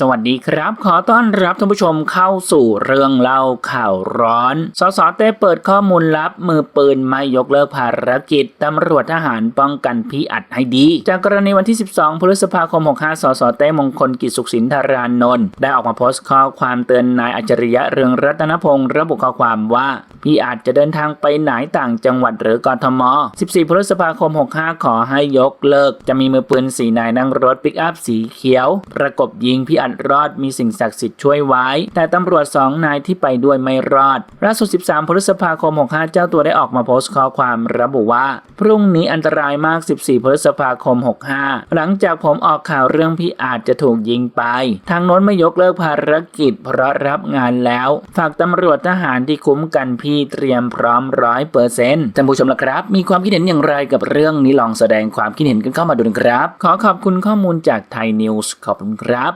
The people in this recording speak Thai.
สวัสดีครับ ขอต้อนรับท่านผู้ชมเข้าสู่เรื่องเล่าข่าวร้อน สสเต้เปิดข้อมูลลับมือปืนไม่ยกเลิกภารกิจ ตำรวจทหารป้องกันพี่อัดให้ดี จากกรณีวันที่ 12 พฤษภาคม 65 สสเต้มงคลกิจสุขสินธารานนท์ได้ออกมาโพสต์ข้อความเตือนนายอัจฉริยะเรืองรัตนพงศ์ระบุข้อความว่า พี่อาจจะเดินทางไปไหนต่างจังหวัดหรือกทม 14 พฤษภาคม 65 ขอให้ยกเลิก จะมีมือปืนสีนายนั่งรถปิกอัพสีเขียว ประกบยิงพี่อัดรอดมีสิ่งศักดิ์สิทธิ์ช่วยไว้ แต่ตำรวจสองนายที่ไปด้วยไม่รอดล่าสุด 13 พฤษภาคม 65 เจ้าตัวได้ออกมาโพสต์ข้อความระบุว่า พรุ่งนี้อันตรายมาก 14 พฤษภาคม 65 หลังจากผมออกข่าวเรื่องพี่อาจจะถูกยิงไป ทางโน้นไม่ยกเลิกภารกิจเพราะรับงานแล้ว ฝากตำรวจทหารที่คุ้มกันพี่เตรียมพร้อมร้อยเปอร์เซ็นต์ท่านผู้ชมละครับ มีความคิดเห็นอย่างไรกับเรื่องนี้ลองแสดงความคิดเห็นกันเข้ามาดูนะครับ ขอขอบคุณข้อมูลจากไทยนิวส์ขอบคุณครับ